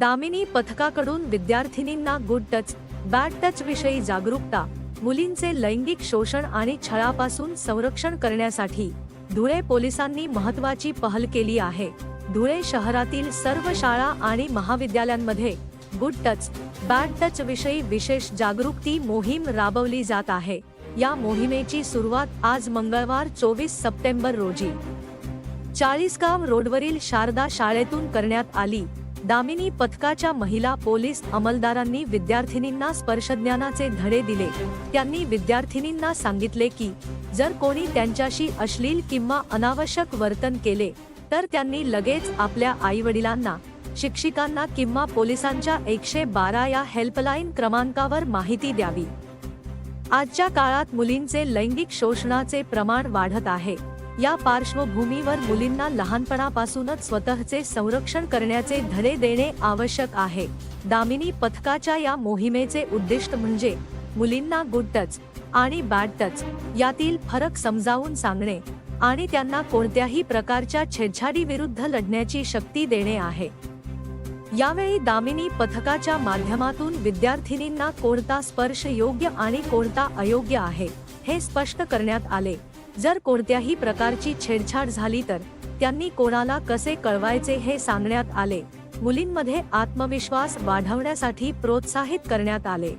दामिनी पथकाकडून विद्यार्थिनींना good touch bad touch विषयी जागरूकता मुलींचे लैंगिक शोषण आणि छळापासून संरक्षण करण्यासाठी धुळे पोलिसांनी महत्वाची पहल केली आहे. धुळे शहरातील सर्व शाळा आणि महाविद्यालयांमध्ये गुड टच बॅड टच विषयी विशेष जागरूकती मोहीम राबवली जात आहे. या मोहिमेची सुरुवात आज मंगळवार चोवीस सप्टेंबर रोजी. चाळीसगाव रोडवरील शारदा शाळेतून करण्यात आली. दामिनी पथकाच्या महिला पोलीस अंमलदारांनी विद्यार्थिनींना स्पर्शज्ञानाचे धडे दिले. त्यांनी विद्यार्थिनींना सांगितले की जर कोणी त्यांच्याशी अश्लील किंवा अनावश्यक वर्तन केले तर त्यांनी लगेच आपल्या आईवडिलांना शिक्षिकांना किंवा पोलिसांच्या एकशे बारा या हेल्पलाईन क्रमांकावर माहिती द्यावी. आजच्या काळात मुलींचे लैंगिक शोषणाचे प्रमाण वाढत आहे. या पार्श्वभूमीवर मुलींना लहानपणापासूनच स्वतःचे संरक्षण करण्याचे धडे देणे आवश्यक आहे. दामिनी पथकाच्या या मोहिमेचे उद्दिष्ट म्हणजे मुलींना गुड टच आणि बॅड टच यातील फरक समजावून सांगणे आणि त्यांना कोणत्याही प्रकारच्या छेडछाडी विरुद्ध लढण्याची शक्ती देणे आहे. यावेळी दामिनी पथकाच्या माध्यमातून विद्यार्थिनींना कोणता स्पर्श योग्य आणि कोणता अयोग्य आहे हे स्पष्ट करण्यात आले. जर कोणत्याही प्रकारची छेडछाड झाली तर त्यांनी कोणाला कसे कळवायचे हे सांगण्यात आले. मुलींमध्ये आत्मविश्वास वाढवण्यासाठी प्रोत्साहित करण्यात आले.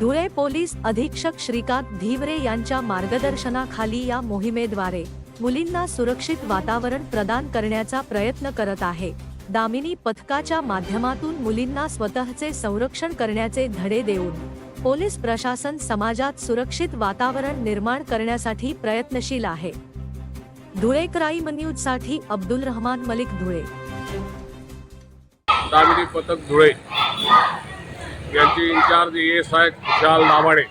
धुळे पोलीस अधीक्षक श्रीकांत धीवरे यांच्या मार्गदर्शनाखाली या मोहिमेद्वारे मुलींना सुरक्षित वातावरण प्रदान करण्याचा प्रयत्न करत आहे. दामिनी पथकाच्या माध्यमातून मुलींना स्वतःचे संरक्षण करण्याचे धडे देऊन पोलीस प्रशासन समाजात सुरक्षित वातावरण निर्माण करण्यासाठी प्रयत्नशील आहे. धुळे क्राईम न्यूजसाठी अब्दुल रहमान मलिक धुळे. दामिनी पथक धुळे. यांचे इन्चार्ज एस आय खुशाल दाभाडे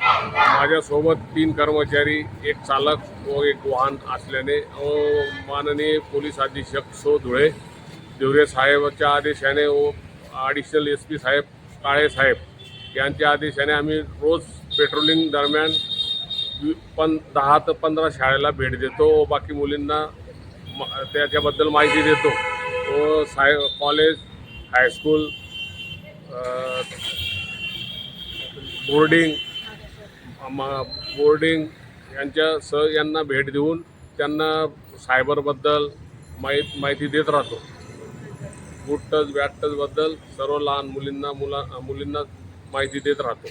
माझ्यासोबत तीन कर्मचारी एक चालक व एक वाहन असल्याने व माननीय पोलीस अधीक्षक सो धुळे. दिवरे साहेबच्या आदेशाने व ॲडिशनल एस पी साहेब काळे साहेब. यांच्या आदेशाने आम्ही रोज पेट्रोलिंग दरम्यान पण दहा ते पंधरा शाळेला भेट देतो व बाकी मुलींना म- त्याच्याबद्दल माहिती देतो. व Sai college high school boarding म- बोर्डिंग यांच्या सह यांना भेट देऊन त्यांना सायबरबद्दल माहीत माहिती देत राहतो. गुड टच बॅड टचबद्दल सर्व लहान मुलींना मुला मुलींना माहिती देत राहतो